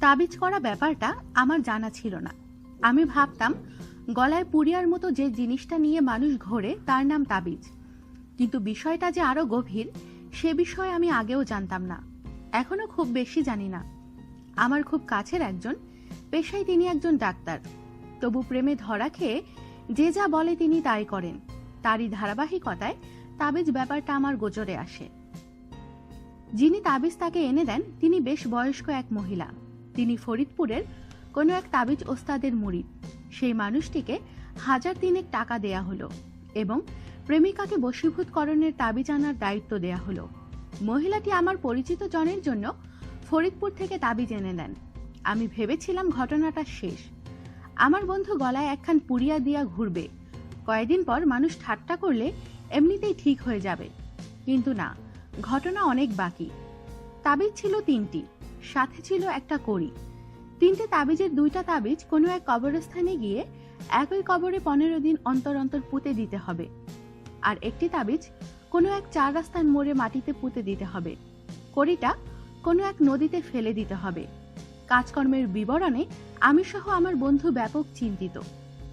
তাবিজ করা ব্যাপারটা আমার জানা ছিল না। আমি ভাবতাম, গলায় পুরিয়ার মতো যে জিনিসটা নিয়ে মানুষ ঘোরে তার নাম তাবিজ। কিন্তু বিষয়টা যে আরও গভীর, সে বিষয়ে আমি আগেও জানতাম না। এখনও খুব বেশি জানি না। আমার খুব কাছের একজন, পেশায় তিনি একজন ডাক্তার। তবু প্রেমে ধরা খেয়ে যে যা বলে তিনি তাই করেন। তারই ধারাবাহিকতায় তাবিজ ব্যাপারটা আমার গোচরে আসে। যিনি তাবিজ তাকে এনে দেন, তিনি বেশ বয়স্ক এক মহিলা। তিনি ফরিদপুরের কোনো এক তাবিজ ওস্তাদের মুরিদ সেই মানুষটিকে হাজার তিনেক টাকা দেয়া হলো এবং প্রেমিকাকে বশীভূতকরণের তাবিজ আনার দায়িত্ব দেয়া হলো। মহিলাটি আমার পরিচিত জনের জন্য ফরিদপুর থেকে তাবিজ এনে দেন। আমি ভেবেছিলাম ঘটনাটা শেষ। আমার বন্ধু গলায় একখান পুড়িয়া দিয়া ঘুরবে। কয়েকদিন পর মানুষ ঠাট্টা করলে এমনিতেই ঠিক হয়ে যাবে। কিন্তু না, ঘটনা অনেক বাকি। তাবিজ ছিল তিনটি। সাথে ছিল একটা কড়ি। তিনটে তাবিজের দুইটা তাবিজ কোনো এক কবরস্থানে গিয়ে একই কবরে পনেরো দিন অন্তর অন্তর পুঁতে দিতে হবে। আর একটি তাবিজ কোনো এক চার রাস্তার মোড়ে মাটিতে পুঁতে দিতে হবে। কড়িটা কোনো এক নদীতে ফেলে দিতে হবে। কাজকর্মের বিবরণে আমি সহ আমার বন্ধু ব্যাপক চিন্তিত।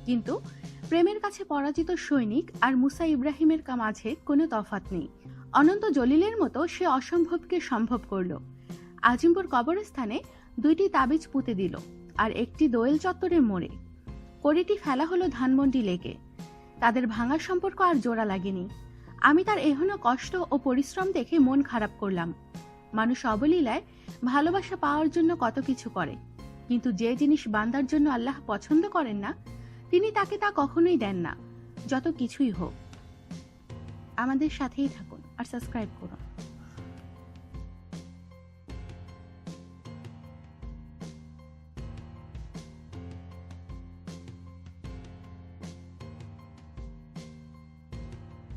কিন্তু প্রেমের কাছে পরাজিত সৈনিক আর মুসা ইব্রাহিমের মাঝে কোনো তফাৎ নেই। অনন্ত জলিলের মতো সে অসম্ভবকে সম্ভব করল। আজিমপুর কবরস্থানে দুইটি তাবিজ পুঁতে দিল আর একটি দোয়েল চত্বরে মোড়ে কড়িটি ফেলা হলো ধানমন্ডি লেকে। তাদের ভাঙার সম্পর্ক আর জোড়া লাগেনি। আমি তার এহন কষ্ট ও পরিশ্রম দেখে মন খারাপ করলাম। মানুষ অবলীলায় ভালোবাসা পাওয়ার জন্য কত কিছু করে। কিন্তু যে জিনিস বান্দার জন্য আল্লাহ পছন্দ করেন না, তিনি তাকে তা কখনোই দেন না, যত কিছুই হোক। আমাদের সাথেই থাকুন। アリサスカイプコロン